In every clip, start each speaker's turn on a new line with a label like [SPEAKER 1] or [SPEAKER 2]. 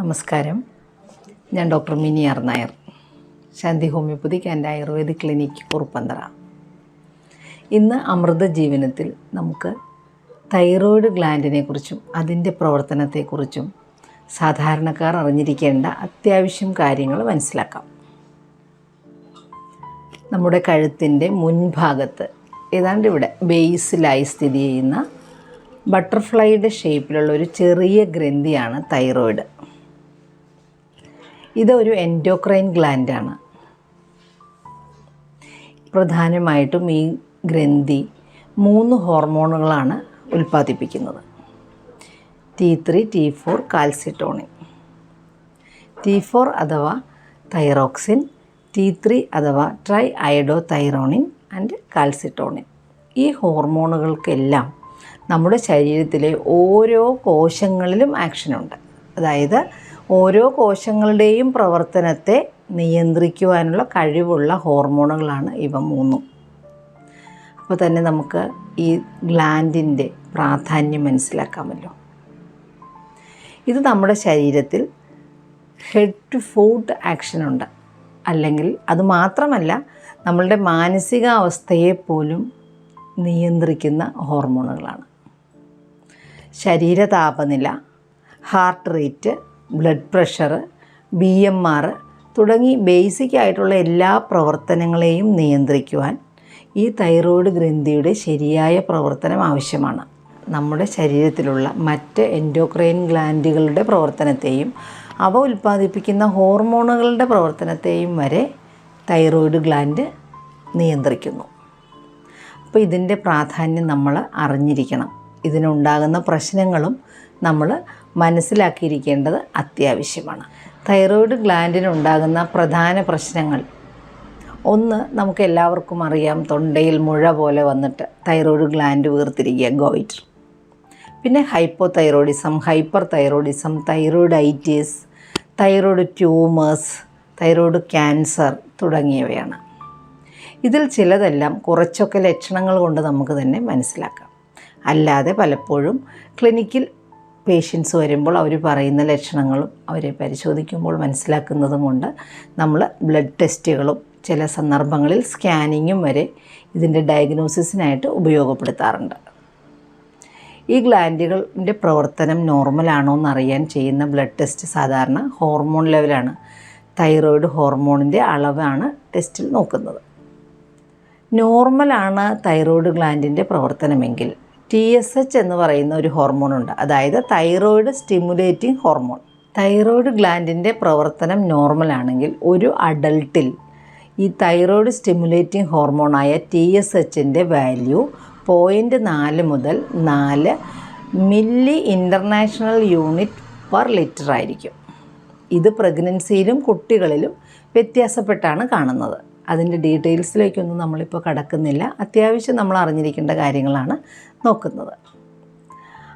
[SPEAKER 1] നമസ്കാരം. ഞാൻ doctor Mini R Nair. Shanti homeopathic and ayurvedic clinic Kuruppanthara. ഇന്ന് അമൃത ജീവനത്തിൽ നമുക്ക് തൈറോയ്ഡ് ഗ്ലാൻഡിനെ കുറിച്ചും അതിന്റെ പ്രവർത്തനത്തെക്കുറിച്ചും സാധാരണക്കാർ അറിഞ്ഞിരിക്കേണ്ട അത്യാവശ്യം കാര്യങ്ങൾ മനസ്സിലാക്കാം. നമ്മുടെ കഴുത്തിന്റെ മുൻഭാഗത്ത് ഏതാണ്ട് ഇവിടെ ബേസിലായി സ്ഥിതി ചെയ്യുന്ന ബട്ടർഫ്ലൈയുടെ ഷേപ്പിലുള്ള ഒരു ചെറിയ ഗ്രന്ഥിയാണ് തൈറോയിഡ്. ഇതൊരു എൻഡോക്രൈൻ ഗ്ലാൻഡാണ് പ്രധാനമായിട്ടും ഈ ഗ്രന്ഥി മൂന്ന് ഹോർമോണുകളാണ് ഉൽപ്പാദിപ്പിക്കുന്നത്. T three T four calcitonin T four അഥവാ തൈറോക്സിൻ ടി ത്രീ അഥവാ triiodothyronine and calcitonin ഈ ഹോർമോണുകൾക്കെല്ലാം നമ്മുടെ ശരീരത്തിലെ ഓരോ കോശങ്ങളിലും ആക്ഷനുണ്ട് അതായത് ഓരോ കോശങ്ങളുടെയും പ്രവർത്തനത്തെ നിയന്ത്രിക്കുവാനുള്ള കഴിവുള്ള ഹോർമോണുകളാണ് ഇവ മൂന്നും. അപ്പോൾ തന്നെ നമുക്ക് ഈ ഗ്ലാൻഡിന്റെ പ്രാധാന്യം മനസ്സിലാക്കാമല്ലോ. ഇത് നമ്മുടെ ശരീരത്തിൽ ഹെഡ് ടു ഫുഡ് ആക്ഷനുണ്ട് അല്ലെങ്കിൽ അത് മാത്രമല്ല നമ്മളുടെ മാനസികാവസ്ഥയെ പോലും നിയന്ത്രിക്കുന്ന ഹോർമോണുകളാണ്. ശരീര താപനില heart rate blood pressure B M R തുടങ്ങി ബേസിക് ആയിട്ടുള്ള എല്ലാ പ്രവർത്തനങ്ങളെയും നിയന്ത്രിക്കുവാൻ ഈ തൈറോയ്ഡ് ഗ്രന്ഥിയുടെ ശരിയായ പ്രവർത്തനം ആവശ്യമാണ്. നമ്മുടെ ശരീരത്തിലുള്ള മറ്റ് എൻഡോക്രൈൻ ഗ്ലാൻഡുകളുടെ പ്രവർത്തനത്തെയും അവ ഉൽപ്പാദിപ്പിക്കുന്ന ഹോർമോണുകളുടെ പ്രവർത്തനത്തെയും വരെ തൈറോയ്ഡ് ഗ്ലാൻഡ് നിയന്ത്രിക്കുന്നു. അപ്പോൾ ഇതിന്റെ പ്രാധാന്യം നമ്മൾ അറിഞ്ഞിരിക്കണം. ഇതിനുണ്ടാകുന്ന പ്രശ്നങ്ങളും നമ്മൾ മനസ്സിലാക്കിയിരിക്കേണ്ടത് അത്യാവശ്യമാണ്. തൈറോയ്ഡ് ഗ്ലാൻഡിനുണ്ടാകുന്ന പ്രധാന പ്രശ്നങ്ങൾ. ഒന്ന് നമുക്ക് എല്ലാവർക്കും അറിയാം തൊണ്ടയിൽ മുഴ പോലെ വന്നിട്ട് തൈറോയ്ഡ് ഗ്ലാൻഡ് വീർത്തിരിക്കുക ഗോയിറ്റർ പിന്നെ hypothyroidism hyperthyroidism thyroiditis thyroid tumours thyroid cancer തുടങ്ങിയവയാണ്. ഇതിൽ ചിലതെല്ലാം കുറച്ചൊക്കെ ലക്ഷണങ്ങൾ കൊണ്ട് നമുക്ക് തന്നെ മനസ്സിലാക്കാം. അല്ലാതെ പലപ്പോഴും ക്ലിനിക്കിൽ പേഷ്യൻസ് വരുമ്പോൾ അവർ പറയുന്ന ലക്ഷണങ്ങളും അവരെ പരിശോധിക്കുമ്പോൾ മനസ്സിലാക്കുന്നതും കൊണ്ട് നമ്മൾ ബ്ലഡ് ടെസ്റ്റുകളും ചില സന്ദർഭങ്ങളിൽ സ്കാനിങ്ങും വരെ ഇതിന്റെ ഡയഗ്നോസിസിനായിട്ട് ഉപയോഗപ്പെടുത്താറുണ്ട്. ഈ ഗ്ലാൻഡുകളുടെ പ്രവർത്തനം നോർമൽ നോർമലാണോ എന്നറിയാൻ ചെയ്യുന്ന ബ്ലഡ് ടെസ്റ്റ് സാധാരണ ഹോർമോൺ ലെവലാണ് തൈറോയിഡ് ഹോർമോണിന്റെ അളവാണ് ടെസ്റ്റിൽ നോക്കുന്നത്. നോർമലാണ് തൈറോയിഡ് ഗ്ലാൻഡിന്റെ പ്രവർത്തനമെങ്കിൽ ടി എസ് എച്ച് എന്ന് പറയുന്ന ഒരു ഹോർമോണുണ്ട് അതായത് തൈറോയിഡ് സ്റ്റിമുലേറ്റിംഗ് ഹോർമോൺ തൈറോയിഡ് ഗ്ലാൻഡിന്റെ പ്രവർത്തനം നോർമലാണെങ്കിൽ ഒരു അഡൾട്ടിൽ ഈ തൈറോയിഡ് സ്റ്റിമുലേറ്റിംഗ് ഹോർമോണായ ടി എസ് എച്ചിന്റെ വാല്യൂ പോയിന്റ് നാല് മുതൽ നാല് milli international unit per litre ആയിരിക്കും. ഇത് പ്രഗ്നൻസിയിലും കുട്ടികളിലും വ്യത്യാസപ്പെട്ടാണ് കാണുന്നത്. അതിന്റെ ഡീറ്റെയിൽസിലേക്കൊന്നും നമ്മളിപ്പോൾ കടക്കുന്നില്ല. അത്യാവശ്യം നമ്മൾ അറിഞ്ഞിരിക്കേണ്ട കാര്യങ്ങളാണ് നോക്കുന്നത്.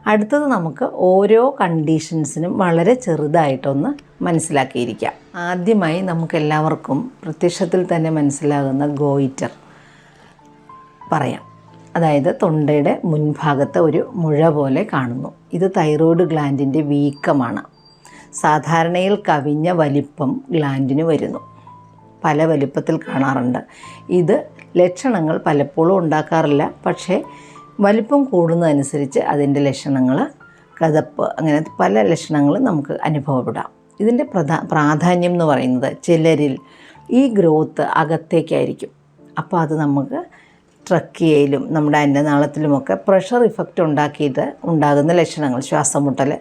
[SPEAKER 1] അടുത്തത് നമുക്ക് ഓരോ കണ്ടീഷൻസിനും വളരെ ചെറുതായിട്ടൊന്ന് മനസ്സിലാക്കിയിരിക്കാം. ആദ്യമായി നമുക്കെല്ലാവർക്കും പ്രത്യക്ഷത്തിൽ തന്നെ മനസ്സിലാകുന്ന ഗോയിറ്റർ പറയാം. അതായത് തൊണ്ടയുടെ മുൻഭാഗത്ത് ഒരു മുഴ പോലെ കാണുന്നു. ഇത് തൈറോയ്ഡ് ഗ്ലാൻഡിന്റെ വീക്കമാണ്. സാധാരണയിൽ കവിഞ്ഞ വലിപ്പം ഗ്ലാൻഡിന് വരുന്നു. പല വലിപ്പത്തിൽ കാണാറുണ്ട്. ഇത് ലക്ഷണങ്ങൾ പലപ്പോഴും ഉണ്ടാക്കാറില്ല. പക്ഷേ വലിപ്പം കൂടുന്നതനുസരിച്ച് അതിന്റെ ലക്ഷണങ്ങൾ കതപ്പ് അങ്ങനെ പല ലക്ഷണങ്ങളും നമുക്ക് അനുഭവപ്പെടാം. ഇതിന്റെ പ്രധാ പ്രാധാന്യം എന്ന് പറയുന്നത് ചിലരിൽ ഈ ഗ്രോത്ത് അകത്തേക്കായിരിക്കും. അപ്പോൾ അത് നമുക്ക് ട്രക്കിയയിലും നമ്മുടെ അന്നനാളത്തിലുമൊക്കെ പ്രഷർ ഇഫക്റ്റ് ഉണ്ടാക്കിയിട്ട് ഉണ്ടാകുന്ന ലക്ഷണങ്ങൾ ശ്വാസം മുട്ടൽ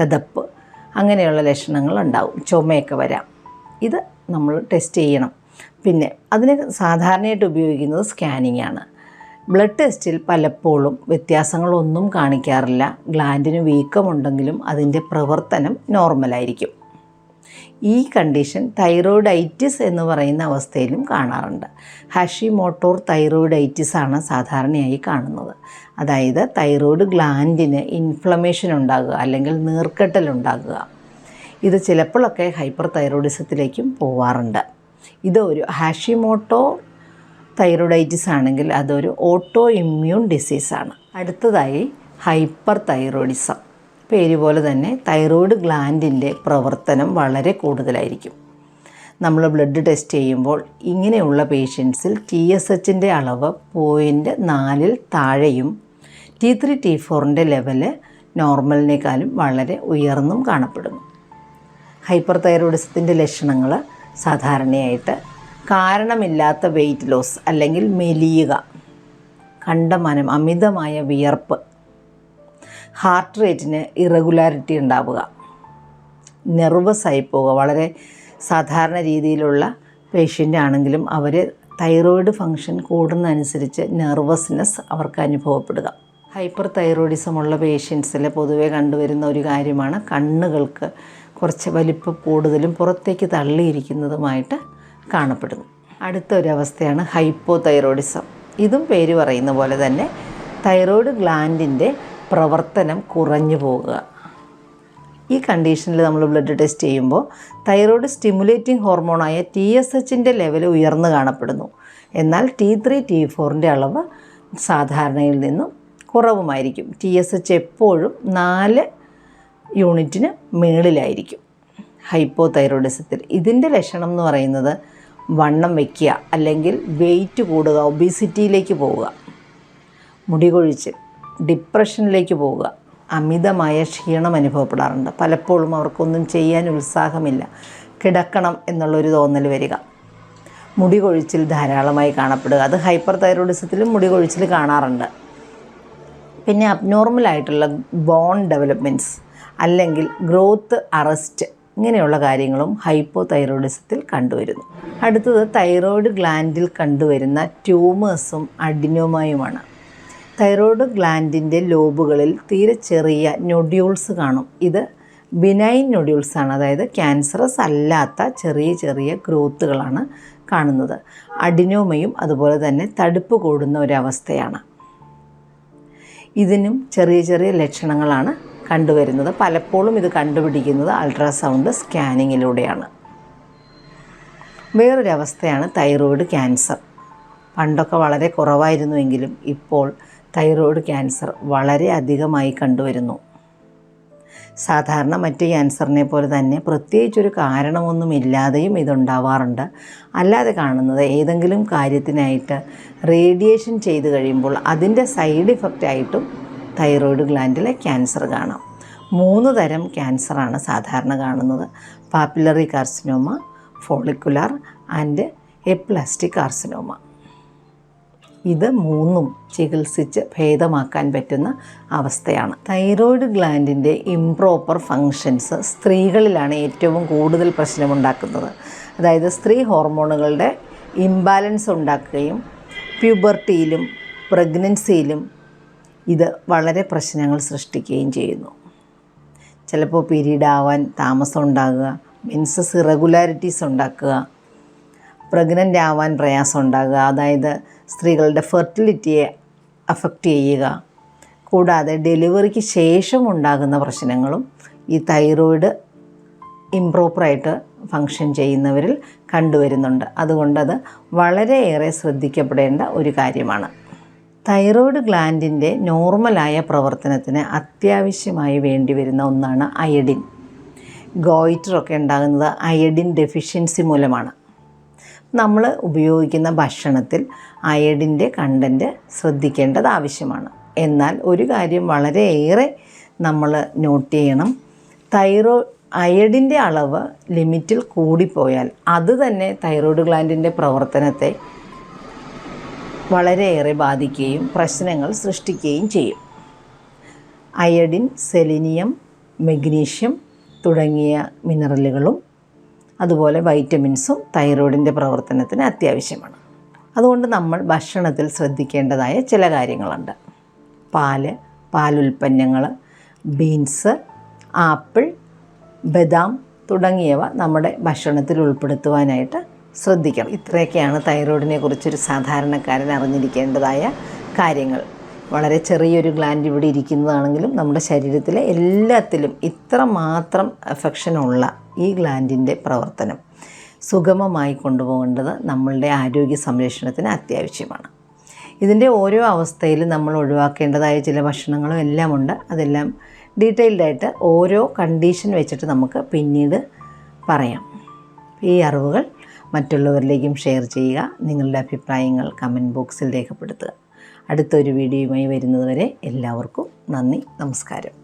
[SPEAKER 1] കതപ്പ് അങ്ങനെയുള്ള ലക്ഷണങ്ങൾ ഉണ്ടാവും. ചുമയൊക്കെ വരാം. ഇത് നമ്മൾ ടെസ്റ്റ് ചെയ്യണം. പിന്നെ അതിന് സാധാരണയായിട്ട് ഉപയോഗിക്കുന്നത് സ്കാനിങ് ആണ്. ബ്ലഡ് ടെസ്റ്റിൽ പലപ്പോഴും വ്യത്യാസങ്ങളൊന്നും കാണിക്കാറില്ല. ഗ്ലാൻഡിന് വീക്കമുണ്ടെങ്കിലും അതിന്റെ പ്രവർത്തനം നോർമലായിരിക്കും ഈ കണ്ടീഷൻ തൈറോയിഡൈറ്റിസ് എന്ന് പറയുന്ന അവസ്ഥയിലും കാണാറുണ്ട്. ഹഷിമോട്ടോർ തൈറോയിഡൈറ്റിസ് ആണ് സാധാരണയായി കാണുന്നത്. അതായത് തൈറോയ്ഡ് ഗ്ലാൻഡിന് ഇൻഫ്ലമേഷൻ ഉണ്ടാകുക അല്ലെങ്കിൽ നീർക്കെട്ടൽ ഉണ്ടാകുക. ഇത് ചിലപ്പോഴൊക്കെ ഹൈപ്പർ തൈറോയിഡിസത്തിലേക്കും പോവാറുണ്ട്. ഇത് ഒരു ഹാഷിമോട്ടോ തൈറോയിഡൈറ്റിസ് ആണെങ്കിൽ അതൊരു ഓട്ടോ ഇമ്മ്യൂൺ ഡിസീസാണ് അടുത്തതായി ഹൈപ്പർ തൈറോയിഡിസം പേര് പോലെ തന്നെ തൈറോയിഡ് ഗ്ലാൻഡിന്റെ പ്രവർത്തനം വളരെ കൂടുതലായിരിക്കും. നമ്മൾ ബ്ലഡ് ടെസ്റ്റ് ചെയ്യുമ്പോൾ ഇങ്ങനെയുള്ള പേഷ്യൻസിൽ ടി എസ് എച്ചിന്റെ അളവ് പോയിന്റ് നാലിൽ താഴെയും ടി ത്രീ ടി ഫോറിന്റെ ലെവൽ നോർമലിനേക്കാളും വളരെ ഉയർന്നും കാണപ്പെടുന്നു. ഹൈപ്പർ തൈറോയിഡിസത്തിന്റെ ലക്ഷണങ്ങൾ സാധാരണയായിട്ട് കാരണമില്ലാത്ത വെയിറ്റ് ലോസ് അല്ലെങ്കിൽ മെലിയുക കണ്ടമാനം അമിതമായ വിയർപ്പ് ഹാർട്ട് റേറ്റിന് ഇറഗുലാരിറ്റി ഉണ്ടാവുക നെർവസ് ആയി പോവുക വളരെ സാധാരണ രീതിയിലുള്ള പേഷ്യന്റ് ആണെങ്കിലും അവർ തൈറോയിഡ് ഫങ്ഷൻ കൂടുന്നതനുസരിച്ച് നെർവസ്നെസ് അവർക്ക് അനുഭവപ്പെടുക. ഹൈപ്പർ തൈറോയിഡിസമുള്ള പേഷ്യൻസിൽ പൊതുവേ കണ്ടുവരുന്ന ഒരു കാര്യമാണ് കണ്ണുകൾക്ക് കുറച്ച് വലിപ്പം കൂടുതലും പുറത്തേക്ക് തള്ളിയിരിക്കുന്നതുമായിട്ട് കാണപ്പെടുന്നു. അടുത്ത ഒരു അവസ്ഥയാണ് ഹൈപ്പോ തൈറോയിഡിസം ഇതും പേര് പറയുന്ന പോലെ തന്നെ തൈറോയിഡ് ഗ്ലാൻഡിന്റെ പ്രവർത്തനം കുറഞ്ഞു പോകുക. ഈ കണ്ടീഷനിൽ നമ്മൾ ബ്ലഡ് ടെസ്റ്റ് ചെയ്യുമ്പോൾ തൈറോയ്ഡ് സ്റ്റിമുലേറ്റിംഗ് ഹോർമോണായ ടി എസ് എച്ചിന്റെ ലെവൽ ഉയർന്നു കാണപ്പെടുന്നു. എന്നാൽ ടി ത്രീ ടി ഫോറിന്റെ അളവ് സാധാരണയിൽ നിന്നും കുറവുമായിരിക്കും. ടി എസ് എച്ച് എപ്പോഴും നാല് യൂണിറ്റിന് മുകളിലായിരിക്കും ഹൈപ്പോ തൈറോയിഡിസത്തിൽ ഇതിന്റെ ലക്ഷണം എന്ന് പറയുന്നത് വണ്ണം വയ്ക്കുക അല്ലെങ്കിൽ വെയിറ്റ് കൂടുക ഒബീസിറ്റിയിലേക്ക് പോവുക മുടി കൊഴിച്ച് ഡിപ്രഷനിലേക്ക് പോവുക അമിതമായ ക്ഷീണം അനുഭവപ്പെടാറുണ്ട്. പലപ്പോഴും അവർക്കൊന്നും ചെയ്യാൻ ഉത്സാഹമില്ല. കിടക്കണം എന്നുള്ളൊരു തോന്നൽ വരിക. മുടി കൊഴിച്ചിൽ ധാരാളമായി കാണപ്പെടുക. അത് ഹൈപ്പർ തൈറോയിഡിസത്തിലും മുടി കൊഴിച്ചിൽ കാണാറുണ്ട്. പിന്നെ അബ്നോർമൽ ആയിട്ടുള്ള ബോൺ ഡെവലപ്മെന്റ്സ് അല്ലെങ്കിൽ ഗ്രോത്ത് അറസ്റ്റ് ഇങ്ങനെയുള്ള കാര്യങ്ങളും ഹൈപ്പോ തൈറോയിഡിസത്തിൽ കണ്ടുവരുന്നു. അടുത്തത് തൈറോയിഡ് ഗ്ലാൻഡിൽ കണ്ടുവരുന്ന ട്യൂമേഴ്സും അഡിനോമയുമാണ്. തൈറോയിഡ് ഗ്ലാൻഡിന്റെ ലോബുകളിൽ തീരെ ചെറിയ നൊഡ്യൂൾസ് കാണും. ഇത് ബിനൈൻ നൊഡ്യൂൾസ് ആണ്. അതായത് ക്യാൻസറസ് അല്ലാത്ത ചെറിയ ചെറിയ ഗ്രോത്തുകളാണ് കാണുന്നത്. അഡിനോമയും അതുപോലെ തന്നെ തടുപ്പ് കൂടുന്ന ഒരവസ്ഥയാണ്. ഇതിനും ചെറിയ ചെറിയ ലക്ഷണങ്ങളാണ് കണ്ടുവരുന്നത്. പലപ്പോഴും ഇത് കണ്ടുപിടിക്കുന്നത് അൾട്രാസൗണ്ട് സ്കാനിങ്ങിലൂടെയാണ്. വേറൊരവസ്ഥയാണ് തൈറോയിഡ് ക്യാൻസർ. പണ്ടൊക്കെ വളരെ കുറവായിരുന്നുവെങ്കിലും ഇപ്പോൾ തൈറോയിഡ് ക്യാൻസർ വളരെ അധികമായി കണ്ടുവരുന്നു. സാധാരണ മറ്റ് ക്യാൻസറിനെ പോലെ തന്നെ പ്രത്യേകിച്ചൊരു കാരണമൊന്നുമില്ലാതെയും ഇതുണ്ടാവാറുണ്ട്. അല്ലാതെ കാണുന്നത് ഏതെങ്കിലും കാര്യത്തിനായിട്ട് റേഡിയേഷൻ ചെയ്ത് കഴിയുമ്പോൾ അതിന്റെ സൈഡ് ഇഫക്റ്റ് ആയിട്ടും തൈറോയ്ഡ് ഗ്ലാൻഡിലെ ക്യാൻസർ കാണാം. മൂന്ന് തരം ക്യാൻസറാണ് സാധാരണ കാണുന്നത്. Papillary carcinoma follicular and anaplastic carcinoma. ഇത് മൂന്നും ചികിത്സിച്ച് ഭേദമാക്കാൻ പറ്റുന്ന അവസ്ഥയാണ്. തൈറോയ്ഡ് ഗ്ലാൻഡിന്റെ ഇംപ്രോപ്പർ ഫങ്ഷൻസ് സ്ത്രീകളിലാണ് ഏറ്റവും കൂടുതൽ പ്രശ്നമുണ്ടാക്കുന്നത്. അതായത് സ്ത്രീ ഹോർമോണുകളുടെ ഇംബാലൻസ് ഉണ്ടാക്കുകയും പ്യൂബർട്ടിയിലും പ്രഗ്നൻസിയിലും ഇത് വളരെ പ്രശ്നങ്ങൾ സൃഷ്ടിക്കുകയും ചെയ്യുന്നു. ചിലപ്പോൾ പീരീഡ് ആവാൻ താമസം ഉണ്ടാകുക മെൻസസ് ഇറഗുലാരിറ്റീസ് ഉണ്ടാക്കുക പ്രഗ്നന്റ് ആവാൻ പ്രയാസം ഉണ്ടാകുക അതായത് സ്ത്രീകളുടെ ഫെർട്ടിലിറ്റിയെ അഫക്റ്റ് ചെയ്യുക. കൂടാതെ ഡെലിവറിക്ക് ശേഷം ഉണ്ടാകുന്ന പ്രശ്നങ്ങളും ഈ തൈറോയിഡ് ഇംപ്രോപ്പറായിട്ട് ഫങ്ഷൻ ചെയ്യുന്നവരിൽ കണ്ടുവരുന്നുണ്ട്. അതുകൊണ്ടത് വളരെയേറെ ശ്രദ്ധിക്കപ്പെടേണ്ട ഒരു കാര്യമാണ്. തൈറോയ്ഡ് ഗ്ലാൻഡിന്റെ നോർമലായ പ്രവർത്തനത്തിന് അത്യാവശ്യമായി വേണ്ടി വരുന്ന ഒന്നാണ് അയഡിൻ. ഗോയിറ്ററൊക്കെ ഉണ്ടാകുന്നത് അയഡിൻ ഡെഫിഷ്യൻസി മൂലമാണ്. നമ്മൾ ഉപയോഗിക്കുന്ന ഭക്ഷണത്തിൽ അയഡിന്റെ കണ്ടന്റ് ശ്രദ്ധിക്കേണ്ടത് ആവശ്യമാണ്. എന്നാൽ ഒരു കാര്യം വളരെയേറെ നമ്മൾ നോട്ട് ചെയ്യണം. തൈറോ അയഡിന്റെ അളവ് ലിമിറ്റിൽ കൂടിപ്പോയാൽ അത് തന്നെ തൈറോയ്ഡ് ഗ്ലാൻഡിന്റെ പ്രവർത്തനത്തെ വളരെയേറെ ബാധിക്കുകയും പ്രശ്നങ്ങൾ സൃഷ്ടിക്കുകയും ചെയ്യും. അയഡിൻ സെലിനിയം മെഗ്നീഷ്യം തുടങ്ങിയ മിനറലുകളും അതുപോലെ വൈറ്റമിൻസും തൈറോയിഡിന്റെ പ്രവർത്തനത്തിന് അത്യാവശ്യമാണ്. അതുകൊണ്ട് നമ്മൾ ഭക്ഷണത്തിൽ ശ്രദ്ധിക്കേണ്ടതായ ചില കാര്യങ്ങളുണ്ട്. പാൽ പാലുൽപ്പന്നങ്ങൾ ബീൻസ് ആപ്പിൾ ബദാം തുടങ്ങിയവ നമ്മുടെ ഭക്ഷണത്തിൽ ഉൾപ്പെടുത്തുവാനായിട്ട് ശ്രദ്ധിക്കണം. ഇത്രയൊക്കെയാണ് തൈറോയിഡിനെ കുറിച്ചൊരു സാധാരണക്കാരൻ അറിഞ്ഞിരിക്കേണ്ടതായ കാര്യങ്ങൾ. വളരെ ചെറിയൊരു ഗ്ലാൻഡ് ഇവിടെ ഇരിക്കുന്നതാണെങ്കിലും നമ്മുടെ ശരീരത്തിലെ എല്ലാത്തിലും ഇത്ര മാത്രം എഫക്ഷനുള്ള ഈ ഗ്ലാൻഡിന്റെ പ്രവർത്തനം സുഗമമായി കൊണ്ടുപോകേണ്ടത് നമ്മളുടെ ആരോഗ്യ സംരക്ഷണത്തിന് അത്യാവശ്യമാണ്. ഇതിന്റെ ഓരോ അവസ്ഥയിലും നമ്മൾ ഒഴിവാക്കേണ്ടതായ ചില ഭക്ഷണങ്ങളും എല്ലാം ഉണ്ട് അതെല്ലാം ഡീറ്റെയിൽഡായിട്ട് ഓരോ കണ്ടീഷൻ വെച്ചിട്ട് നമുക്ക് പിന്നീട് പറയാം. ഈ അറിവുകൾ മറ്റുള്ളവരിലേക്കും ഷെയർ ചെയ്യുക. നിങ്ങളുടെ അഭിപ്രായങ്ങൾ കമന്റ് ബോക്സിൽ രേഖപ്പെടുത്തുക. അടുത്തൊരു വീഡിയോയുമായി വരുന്നതുവരെ എല്ലാവർക്കും നന്ദി നമസ്കാരം.